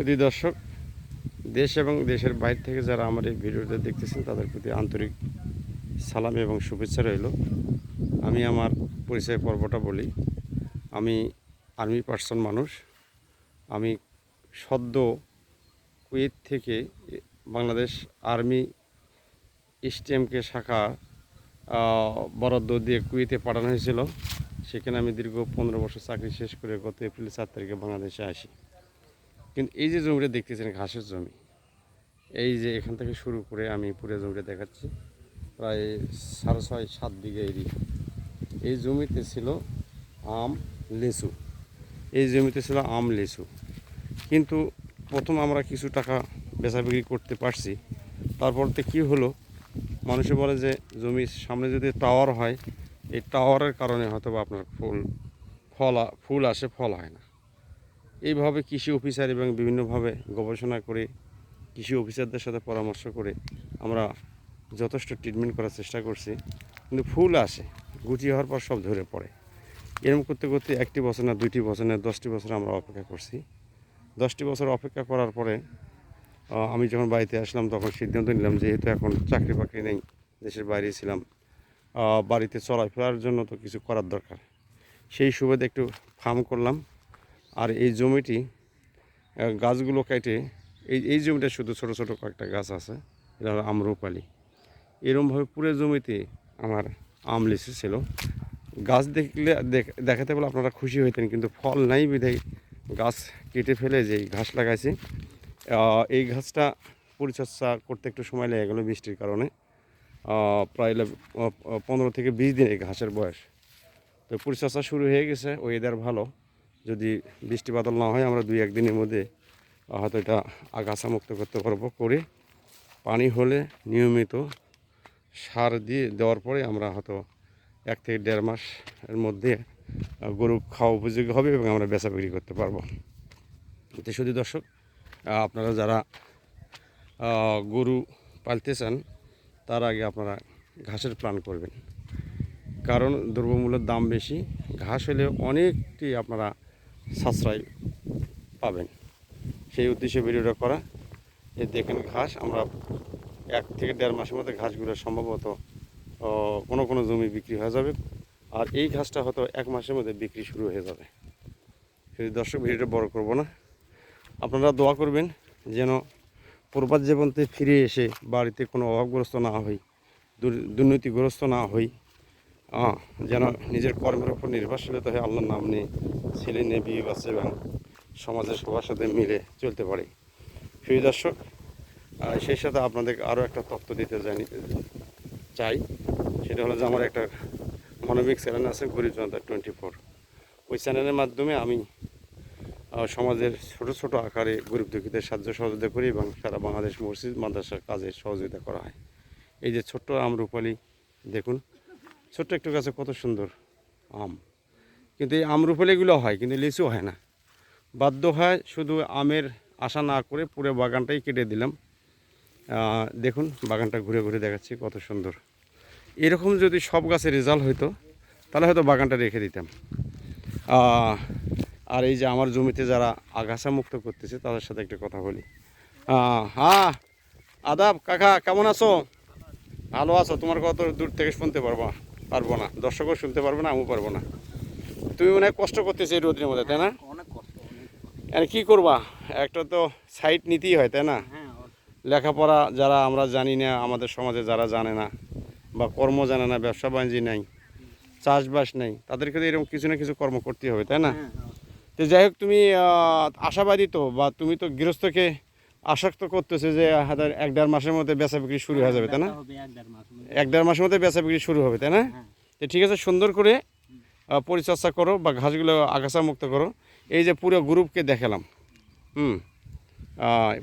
সুধী দর্শক, দেশ এবং দেশের বাইরে থেকে যারা আমার এই ভিডিওটা দেখতেছেন, তাদের প্রতি আন্তরিক সালাম এবং শুভেচ্ছা রইল। আমি আমার পরিচয় পর্বটা বলি। আমি আর্মি পার্সন মানুষ। আমি সদ্য কুয়েত থেকে বাংলাদেশ আর্মি এসটিএমকে শাখা বরাদ্দ দিয়ে কুয়েতে পাঠানো হয়েছিল। সেখানে আমি দীর্ঘ পনেরো বছর চাকরি শেষ করে গত এপ্রিল চার তারিখে বাংলাদেশে আসি। কিন্তু এই যে জমিটা দেখতেছেন, ঘাসের জমি, এই যে এখান থেকে শুরু করে আমি পুরো জমিটা দেখাচ্ছি, প্রায় সাড়ে ছয়, সাত বিঘা এরিয়া এই জমিতে ছিল আম, লেচু। এই জমিতে ছিল আম, লেচু। কিন্তু প্রথম আমরা কিছু টাকা বেচা বিক্রি করতে পারছি। তারপর তো কী হলো? মানুষে বলে যে, জমির সামনে যদি টাওয়ার হয়, এই টাওয়ারের কারণে হয়তো বা আপনার ফুল, ফল, ফুল আসে, ফল হয় না। এইভাবে কৃষি অফিসার এবং বিভিন্নভাবে গবেষণা করে, কৃষি অফিসারদের সাথে পরামর্শ করে আমরা যথেষ্ট ট্রিটমেন্ট করার চেষ্টা করছি। কিন্তু ফুল আসে, গুটি হওয়ার পর সব ধরে পড়ে। এরকম করতে করতে একটি বছর না দুইটি বছর না দশটি বছর আমরা অপেক্ষা করছি। দশটি বছর অপেক্ষা করার পরে আমি যখন বাড়িতে আসলাম তখন সিদ্ধান্ত নিলাম যেহেতু এখন চাকরি বাকরি নেই, দেশের বাইরে ছিলাম বাড়িতে চলাফেরার জন্য তো কিছু করার দরকার। সেই সুবাদে একটু ফার্ম করলাম। আর এই জমিটি গাছগুলো কেটে, এই এই জমিটা শুধু ছোট ছোট কয়েকটা গাছ আছে, এটা হলো আমরুপালি। এরমভাবে পুরো জমিতে আমার আম লিচু ছিল। গাছ দেখলে দেখাতে বলে আপনারা খুশি হইতেন, কিন্তু ফল নাই বিধায় গাছ কেটে ফেলে যে ঘাস লাগাইছি। এই ঘাসটা পরিচর্যা করতে একটু সময় লেগে গেলো বৃষ্টির কারণে। প্রায় পনেরো থেকে বিশ দিন এই ঘাসের বয়স। তো পরিচর্যা শুরু হয়ে গেছে ওয়েদার ভালো। যদি বৃষ্টি বাদল না হয়, আমরা দুই একদিনের মধ্যে হয়তো এটা আগাছা মুক্ত করতে পারব। করে পানি হলে নিয়মিত সার দিয়ে দেওয়ার পরে আমরা হয়তো এক থেকে দেড় মাস এর মধ্যে গরু খাওয়া উপযোগী হবে এবং আমরা বেচা বিক্রি করতে পারব। তো শুধু দর্শক আপনারা যারা গরু পালতে চান, তার আগে আপনারা ঘাসের প্ল্যান করবেন। কারণ দ্রব্যমূল্যের দাম বেশি, ঘাস হলে অনেকটি আপনারা সাশ্রয় পাবেন। সেই উদ্দেশ্যে ভিডিওটা করা। এই দেখেন ঘাস, আমরা এক থেকে দেড় মাসের মধ্যে ঘাসগুলো সম্ভবত কোনো কোনো জমি বিক্রি হয়ে যাবে। আর এই ঘাসটা হয়তো এক মাসের মধ্যে বিক্রি শুরু হয়ে যাবে। সেই দর্শক ভিডিওটা বড় করব না, আপনারা দোয়া করবেন যেন প্রবাদ জীবনতে ফিরে এসে বাড়িতে কোনো অভাবগ্রস্ত না হই দুর্নীতিগ্রস্ত না হই। যেন নিজের কর্মের উপর নির্ভরশীলতা হয়ে, আল্লাহর নাম নিয়ে ছেলে নিয়ে বিয়ে বাচ্চা এবং সমাজের সবার সাথে মিলে চলতে পারে। প্রিয় দর্শক সেই সাথে আপনাদের আরও একটা তথ্য দিতে জানি, চাই। সেটা হলো যে আমার একটা মানবিক চ্যানেল আছে, গরিব জনতা টোয়েন্টি ফোর। ওই চ্যানেলের মাধ্যমে আমি সমাজের ছোট ছোট আকারে গরিব দুঃখীদের সাহায্য সহযোগিতা করি এবং সারা বাংলাদেশ মসজিদ মাদ্রাসার কাজে সহযোগিতা করা হয়। এই যে ছোট্ট আম রূপালি, দেখুন। ছোট্ট একটু গাছে কত সুন্দর আম। কিন্তু এই আম রূপালিগুলো হয়, কিন্তু লিচু হয় না। বাধ্য হয় শুধু আমের আশা না করে পুরো বাগানটাই কেটে দিলাম। দেখুন, বাগানটা ঘুরে ঘুরে দেখাচ্ছি, কত সুন্দর। এরকম যদি সব গাছের রেজাল্ট হইতো, তাহলে হয়তো বাগানটা রেখে দিতাম। আর এই যে আমার জমিতে যারা আগাছা মুক্ত করতেছে, তাদের সাথে একটা কথা বলি। হ্যাঁ আদাব, কাকা, কেমন আছো? ভালো আছো, তোমার কত দূর থেকে শুনতে পারব? পারব না। দর্শকও শুনতে পারবে না, আমিও পারব না। তুমি অনেক কষ্ট করতেছো এই রোদের মধ্যে তাই না? অনেক আর কি করবা? একটা তো সাইড নিতেই হয় তাই না? হ্যাঁ লেখাপড়া যারা আমরা জানি না আমাদের সমাজে যারা জানে না বা কর্ম জানে না ব্যবসা বাণিজ্য নাই চাষবাস নেই তাদেরকে তো এরকম কিছু না কিছু কর্ম করতেই হবে তাই না? হ্যাঁ তো যাই হোক তুমি আশাবাদী তো বা তুমি তো গৃহস্থকে আসক্ত করতেছে যে এক দেড় মাসের মধ্যে বেচা বিক্রি শুরু হয়ে যাবে তাই না? এক দেড় মাসের মধ্যে বেচা বিক্রি শুরু হবে তাই না? হ্যাঁ। তো ঠিক আছে সুন্দর করে পরিচর্যা করো বা ঘাসগুলো আগাছা মুক্ত করো। এই যে পুরো গ্রুপকে দেখালাম, হুম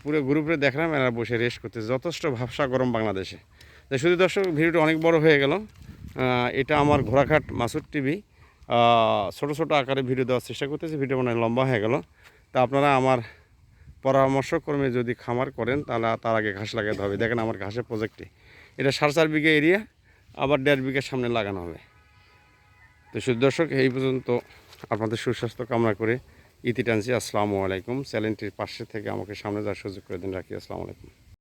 পুরো গ্রুপে দেখলাম, এরা বসে রেস্ট করতে যথেষ্ট ভাবসা গরম বাংলাদেশে। তো শুধু দর্শক, ভিডিওটা অনেক বড় হয়ে গেল। এটা আমার ঘোড়াঘাট মাসুর টিভি। ছোট ছোট আকারে ভিডিও দেওয়ার চেষ্টা করতেছি ভিডিও মানে লম্বা হয়ে গেল। তা আপনারা আমার পরামর্শক্রমে যদি খামার করেন, তাহলে তার আগে ঘাস লাগাতে হবে। দেখেন আমার ঘাসের প্রজেক্টে এটা সাড়ে চার বিঘা এরিয়া আবার দেড় বিঘার সামনে লাগানো হবে। তো শুধু দর্শক, এই পর্যন্ত আপনাদের সুস্বাস্থ্য কামনা করে ইতি টানছি। আসসালামু আলাইকুম। চ্যানেলটির পাশে থেকে আমাকে সামনে যাওয়ার সুযোগ করে দিন। রাখি। আসসালামু আলাইকুম।